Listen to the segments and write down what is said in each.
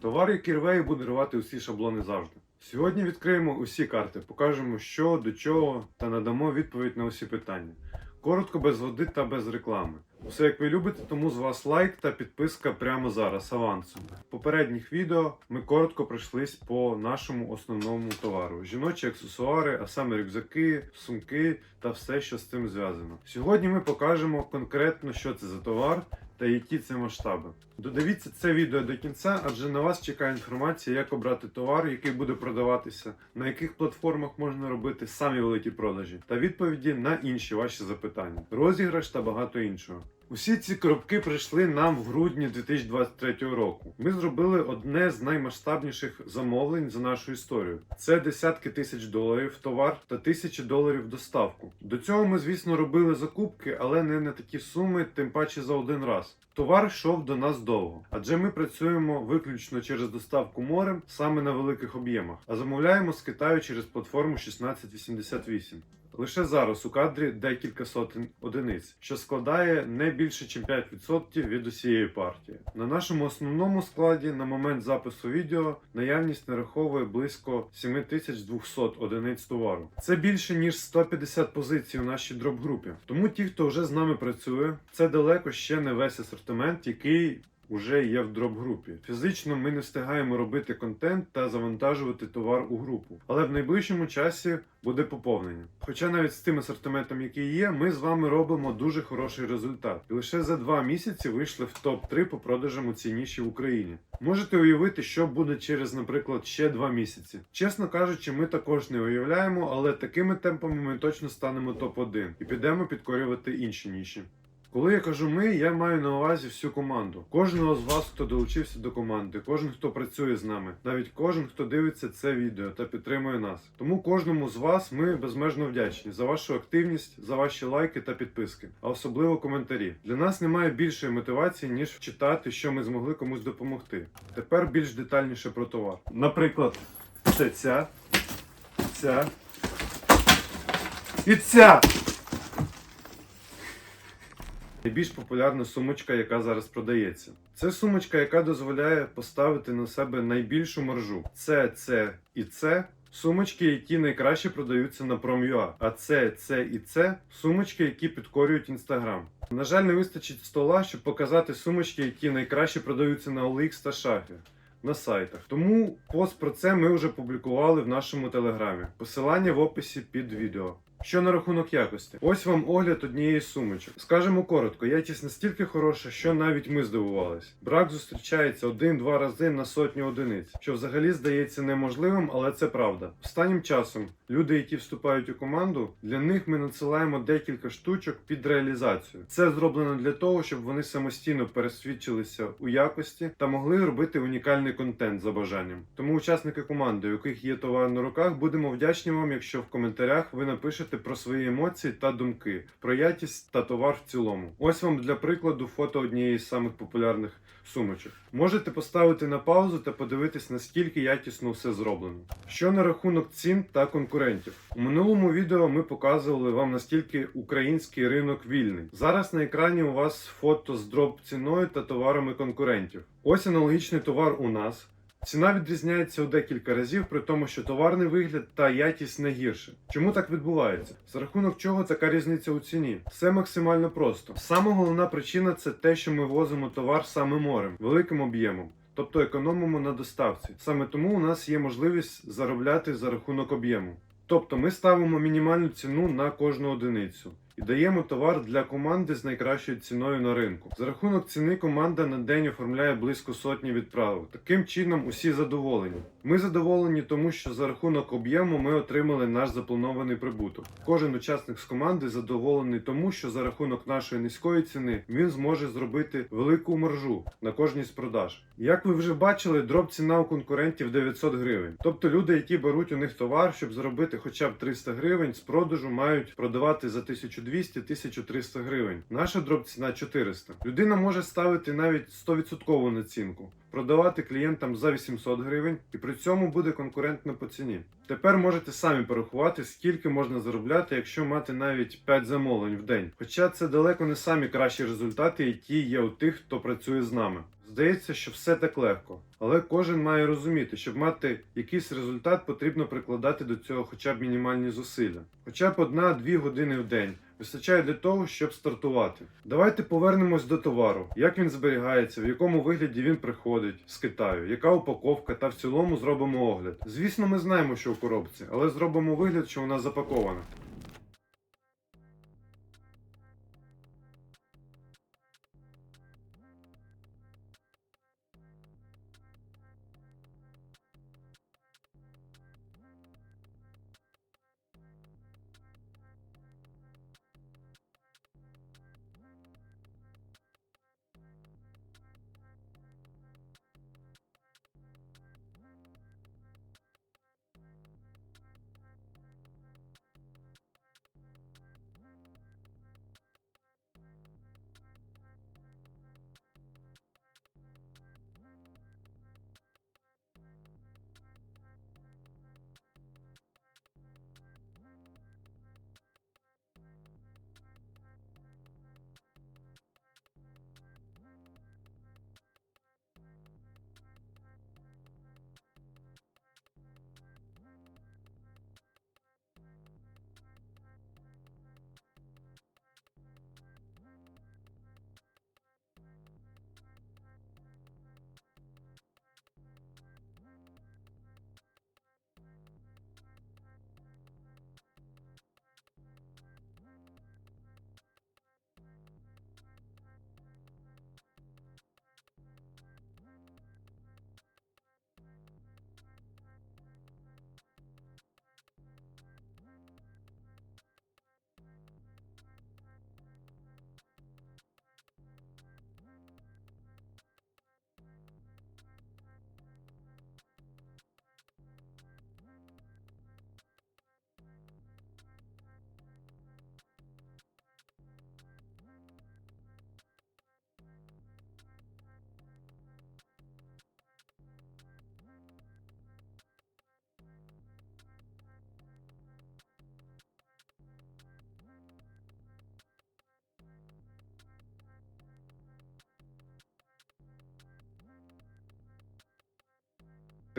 Товар, який рве і буде рвати усі шаблони завжди. Сьогодні відкриємо усі карти, покажемо, що до чого, та надамо відповідь на усі питання. Коротко, без води та без реклами. Все як ви любите, тому з вас лайк та підписка прямо зараз авансом. В попередніх відео ми коротко пройшлись по нашому основному товару: жіночі аксесуари, а саме рюкзаки, сумки та все, що з цим зв'язано. Сьогодні ми покажемо конкретно, що це за товар та які це масштаби. Додивіться це відео до кінця, адже на вас чекає інформація, як обрати товар, який буде продаватися, на яких платформах можна робити самі великі продажі, та відповіді на інші ваші запитання, розіграш та багато іншого. Усі ці коробки прийшли нам в грудні 2023 року. Ми зробили одне з наймасштабніших замовлень за нашу історію. Це десятки тисяч доларів товар та тисячі доларів доставку. До цього ми, звісно, робили закупки, але не на такі суми, тим паче за один раз. Товар йшов до нас довго, адже ми працюємо виключно через доставку морем саме на великих об'ємах, а замовляємо з Китаю через платформу 1688. Лише зараз у кадрі декілька сотень одиниць, що складає не більше, ніж 5% від усієї партії. На нашому основному складі на момент запису відео наявність нараховує близько 7200 одиниць товару. Це більше ніж 150 позицій у нашій дроп-групі. Тому ті, хто вже з нами працює, це далеко ще не весь асортимент, який уже є в дроп-групі. Фізично ми не встигаємо робити контент та завантажувати товар у групу, але в найближчому часі буде поповнення. Хоча навіть з тим асортиментом, який є, ми з вами робимо дуже хороший результат. І лише за два місяці вийшли в топ-3 по продажам у цій ніші в Україні. Можете уявити, що буде через, наприклад, ще два місяці. Чесно кажучи, ми також не уявляємо, але такими темпами ми точно станемо топ-1 і підемо підкорювати інші ніші. Коли я кажу ми, я маю на увазі всю команду. Кожного з вас, хто долучився до команди, кожен, хто працює з нами, навіть кожен, хто дивиться це відео та підтримує нас. Тому кожному з вас ми безмежно вдячні за вашу активність, за ваші лайки та підписки, а особливо коментарі. Для нас немає більшої мотивації, ніж читати, що ми змогли комусь допомогти. Тепер більш детальніше про товар. Наприклад, це ця, ця і ця. Найбільш популярна сумочка, яка зараз продається. Це сумочка, яка дозволяє поставити на себе найбільшу маржу. Це, це і це. Сумочки, які найкраще продаються на Prom.ua. А це, це і це сумочки, які підкорюють інстаграм. На жаль, не вистачить стола, щоб показати сумочки, які найкраще продаються на OLX та шафі. На сайтах. Тому пост про це ми вже публікували в нашому телеграмі. Посилання в описі під відео. Що на рахунок якості? Ось вам огляд однієї сумочок. Скажемо коротко, якість настільки хороша, що навіть ми здивувались. Брак зустрічається один-два рази на сотню одиниць, що взагалі здається неможливим, але це правда. Останнім часом люди, які вступають у команду, для них ми надсилаємо декілька штучок під реалізацію. Це зроблено для того, щоб вони самостійно пересвідчилися у якості та могли робити унікальний контент за бажанням. Тому учасники команди, у яких є товар на руках, будемо вдячні вам, якщо в коментарях ви напишете про свої емоції та думки, про якість та товар в цілому. Ось вам для прикладу фото однієї з самих популярних сумочок. Можете поставити на паузу та подивитись, наскільки якісно все зроблено. Що на рахунок цін та конкурентів. У минулому відео ми показували вам настільки український ринок вільний. Зараз на екрані у вас фото з дроп ціною та товарами конкурентів. Ось аналогічний товар у нас. Ціна відрізняється у декілька разів, при тому, що товарний вигляд та якість не гірше. Чому так відбувається? За рахунок чого така різниця у ціні? Все максимально просто. Саме головна причина це те, що ми возимо товар саме морем, великим об'ємом. Тобто економимо на доставці. Саме тому у нас є можливість заробляти за рахунок об'єму. Тобто ми ставимо мінімальну ціну на кожну одиницю і даємо товар для команди з найкращою ціною на ринку. За рахунок ціни команда на день оформляє близько сотні відправок. Таким чином усі задоволені. Ми задоволені, тому що за рахунок об'єму ми отримали наш запланований прибуток. Кожен учасник з команди задоволений тому, що за рахунок нашої низької ціни він зможе зробити велику маржу на кожній з продаж. Як ви вже бачили, дроп ціна у конкурентів 900 гривень. Тобто люди, які беруть у них товар, щоб заробити хоча б 300 гривень, з продажу мають продавати за 1200-1300 гривень. Наша дроп ціна 400. Людина може ставити навіть 100% націнку. Продавати клієнтам за 800 гривень і при цьому буде конкурентно по ціні. Тепер можете самі порахувати, скільки можна заробляти, якщо мати навіть 5 замовлень в день. Хоча це далеко не самі кращі результати, які є у тих, хто працює з нами. Здається, що все так легко, але кожен має розуміти, щоб мати якийсь результат, потрібно прикладати до цього хоча б мінімальні зусилля. Хоча б одна-дві години в день вистачає для того, щоб стартувати. Давайте повернемось до товару, як він зберігається, в якому вигляді він приходить з Китаю, яка упаковка, та в цілому зробимо огляд. Звісно, ми знаємо, що в коробці, але зробимо вигляд, що вона запакована.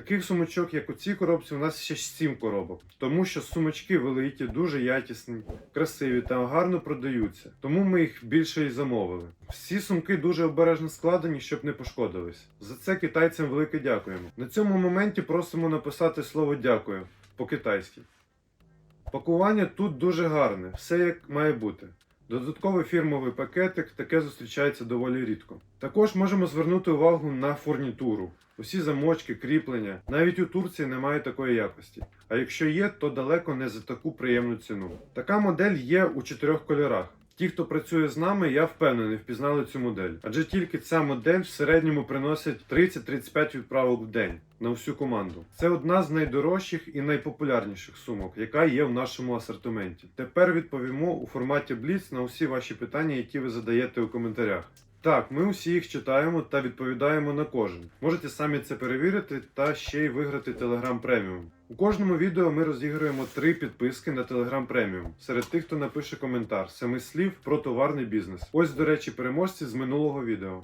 Таких сумочок, як у цій коробці, у нас ще 7 коробок, тому що сумочки великі, дуже якісні, красиві та гарно продаються. Тому ми їх більше і замовили. Всі сумки дуже обережно складені, щоб не пошкодились. За це китайцям велике дякуємо. На цьому моменті просимо написати слово дякую по-китайськи. Пакування тут дуже гарне, все як має бути. Додатковий фірмовий пакетик таке зустрічається доволі рідко. Також можемо звернути увагу на фурнітуру. Усі замочки, кріплення. Навіть у Турції немає такої якості. А якщо є, то далеко не за таку приємну ціну. Така модель є у чотирьох кольорах. Ті, хто працює з нами, я впевнений, впізнали цю модель. Адже тільки ця модель в середньому приносить 30-35 відправок в день на всю команду. Це одна з найдорожчих і найпопулярніших сумок, яка є в нашому асортименті. Тепер відповімо у форматі Бліц на усі ваші питання, які ви задаєте у коментарях. Так, ми усі їх читаємо та відповідаємо на кожен. Можете самі це перевірити та ще й виграти Telegram Premium. У кожному відео ми розіграємо три підписки на Telegram Premium серед тих, хто напише коментар семи слів про товарний бізнес. Ось, до речі, переможці з минулого відео.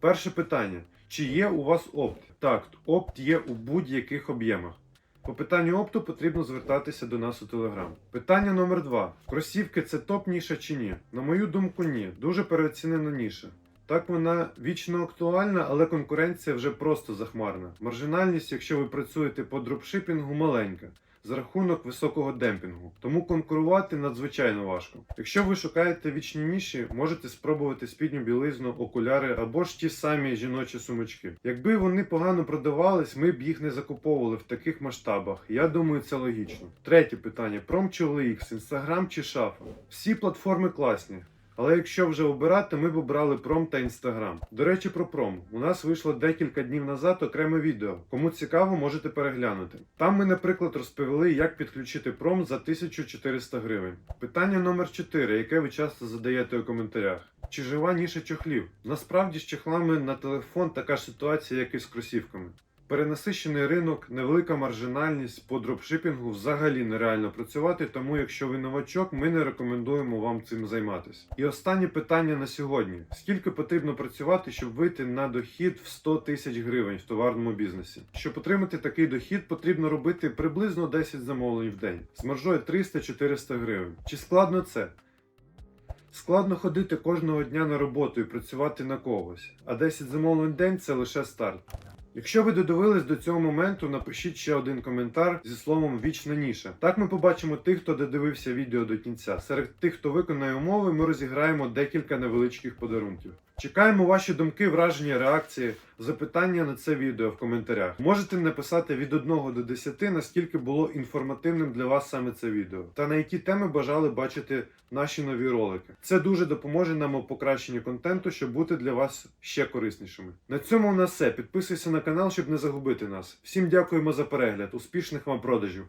Перше питання: чи є у вас опт? Так, опт є у будь-яких об'ємах. По питанню опту потрібно звертатися до нас у Телеграм. Питання номер два: кросівки це топ ніша чи ні? На мою думку, ні. Дуже переоцінена ніша. Так вона вічно актуальна, але конкуренція вже просто захмарна. Маржинальність, якщо ви працюєте по дропшипінгу, маленька. За рахунок високого демпінгу, тому конкурувати надзвичайно важко. Якщо ви шукаєте вічні ніші, можете спробувати спідню білизну, окуляри або ж ті самі жіночі сумочки. Якби вони погано продавались, ми б їх не закуповували в таких масштабах. Я думаю, це логічно. Третє питання: Пром чи OLX, Instagram чи шафа. Всі платформи класні. Але якщо вже обирати, ми б обрали пром та інстаграм. До речі, про пром. У нас вийшло декілька днів назад окреме відео. Кому цікаво, можете переглянути. Там ми, наприклад, розповіли, як підключити пром за 1400 гривень. Питання номер 4, яке ви часто задаєте у коментарях. Чи жива ніша чохлів? Насправді з чохлами на телефон така ж ситуація, як і з кросівками. Перенасищений ринок, невелика маржинальність по дропшипінгу взагалі нереально працювати, тому якщо ви новачок, ми не рекомендуємо вам цим займатися. І останнє питання на сьогодні: скільки потрібно працювати, щоб вийти на дохід в 100 тисяч гривень в товарному бізнесі? Щоб отримати такий дохід, потрібно робити приблизно 10 замовлень в день з маржою 300-400 гривень. Чи складно це? Складно ходити кожного дня на роботу і працювати на когось, а 10 замовлень в день це лише старт. Якщо ви додивились до цього моменту, напишіть ще один коментар зі словом вічна ніша. Так ми побачимо тих, хто додивився відео до кінця. Серед тих, хто виконає умови, ми розіграємо декілька невеличких подарунків. Чекаємо ваші думки, враження, реакції, запитання на це відео в коментарях. Можете написати від 1 до 10, наскільки було інформативним для вас саме це відео, та на які теми бажали бачити наші нові ролики. Це дуже допоможе нам у покращенні контенту, щоб бути для вас ще кориснішими. На цьому у нас все. Підписуйся на канал, щоб не загубити нас. Всім дякуємо за перегляд. Успішних вам продажів!